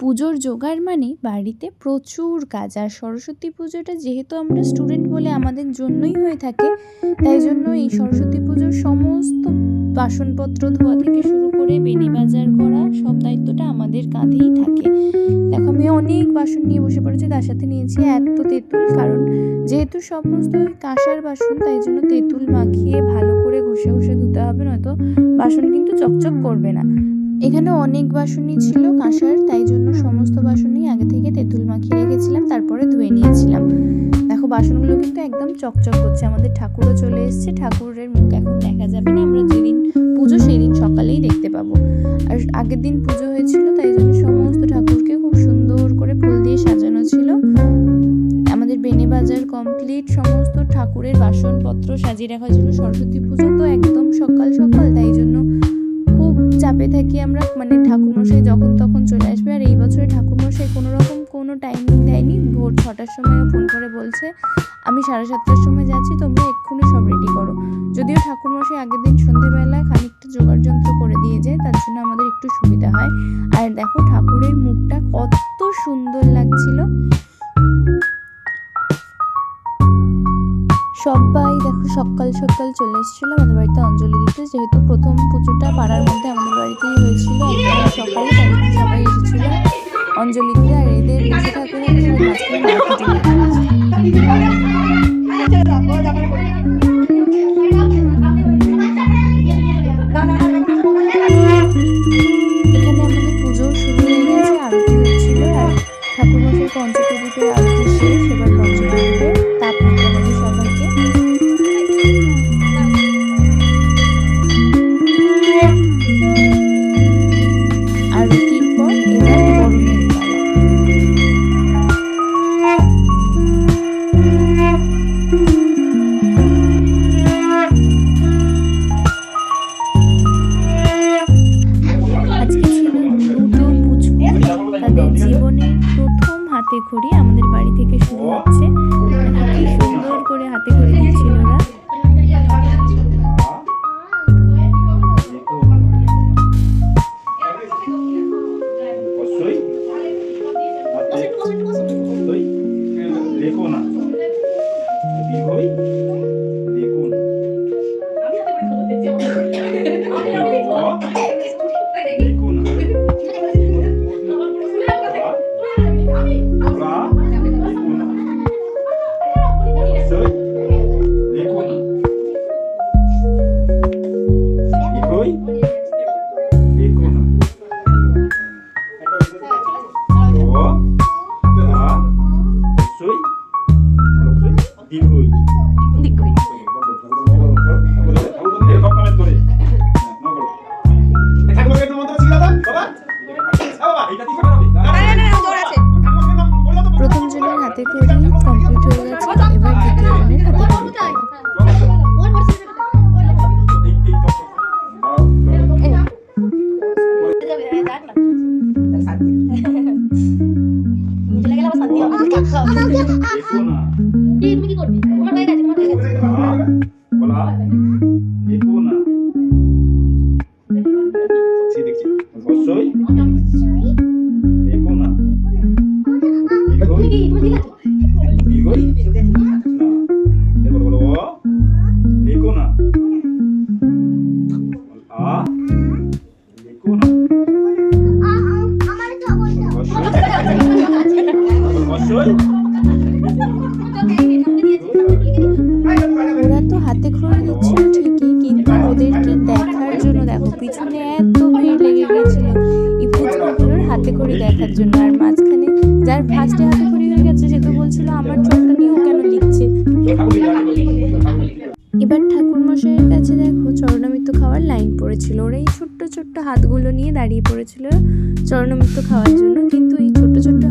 পুজোর জোগাড় মানে বাড়িতে প্রচুর কাজ। আর সরস্বতী পুজোটা যেহেতু আমরা স্টুডেন্ট বলে আমাদের জন্যই হয়ে থাকে, তাই জন্য এই সরস্বতী পুজোর সমস্ত বাসনপত্র ধোয়া থেকে শুরু করে বেনি বাজার করা সব দায়িত্বটা আমাদের কাঁধেই থাকে। দেখো, আমি অনেক বাসন নিয়ে বসে পড়েছি, তার সাথে নিয়েছি এত তেঁতুল, কারণ যেহেতু সমস্ত কাঁসার বাসন, তাই জন্য তেঁতুল মাখিয়ে ভালো করে ঘষে ঘষে ধুতে হবে, নয়তো বাসন কিন্তু চকচক করবে না। এখানে অনেক বাসনই ছিল কাঁসার, তাই জন্য সমস্ত বাসনই আগে থেকে তেঁতুল মাখিয়ে রেখেছিলাম, তারপরে ধুয়ে নিয়েছিলাম। দেখো, বাসনগুলো কিন্তু একদম চকচক করছে, আমাদের ঠাকুরও চলে এসেছে, ঠাকুরের মুখ এখন দেখা যাবে না, আমরা যেদিন পুজো সেই দিন সকালেই দেখতে পাবো। আর আগের দিন পুজো হয়েছিল, তাই জন্য সমস্ত ঠাকুরকে খুব সুন্দর করে ফুল দিয়ে সাজানো ছিল। আমাদের বেনে বাজার কমপ্লিট সমস্ত ঠাকুরের বাসনপত্র সাজিয়ে রাখা ছিল, সরস্বতী পুজো তো একদম সকাল থাকি আমরা মানে ঠাকুরমশাই যখন তখন চলে আসবে, আর এই বছরে ঠাকুরমশাই কোনো রকম কোনো টাইমিং দেয়নি। ভোর ছটার সময় ফোন করে বলছে, আমি সাড়ে সাতটার সময় যাচ্ছি, তোমরা এক্ষুনি সব রেডি করো। যদিও ঠাকুরমশাই আগের দিন সন্ধেবেলায় খানিকটা জোগাড় যন্ত্র করে দিয়ে যায়, তার জন্য আমাদের একটু সুবিধা হয়। আর দেখো ঠাকুরের মুখটা কত সুন্দর লাগছিল। সবাই সকাল সকাল চলে এসেছিল আমাদের বাড়িতে অঞ্জলি দিতে। যেহেতু প্রথম পুজোটা পাড়ার মধ্যে আমাদের বাড়িতেই হয়েছিল সকালে সবাই এসেছিল অঞ্জলি দিতে। আর এদের ঠাকুরের ঠাকুর মাঝখানে হাতে খড়ি আমাদের বাড়ি থেকে শুরু হচ্ছে। সুন্দর করে হাতে খড়ি দিচ্ছিল ওরা। দেখুন হাতে খড়ি কমপ্লিট হয়ে গেছে। এবার দ্বিতীয় জনের হাতে ওরা তো হাতে খড়ি দিচ্ছিল ঠিকই, কিন্তু ওদেরকে দেখার জন্য দেখো, পিছনে এত ভিড় লেগে গেছিল এই পুচকুগুলোর হাতে খড়ি দেখার জন্য। আর মাঝখানে যার ফার্স্টে হাতে খড়ি হয়ে গেছে, সে তো বলছিল, আমার চোখটা লিখছে। এবার ঠাকুরমশাইয়ের কাছে দেখো, চরণামৃত খাওয়ার লাইন পড়েছিল। ওরা এই ছোট্ট ছোট্ট হাতগুলো নিয়ে দাঁড়িয়ে পড়েছিল চরণামৃত খাওয়ার জন্য। কিন্তু এই ছোট্ট ছোট্ট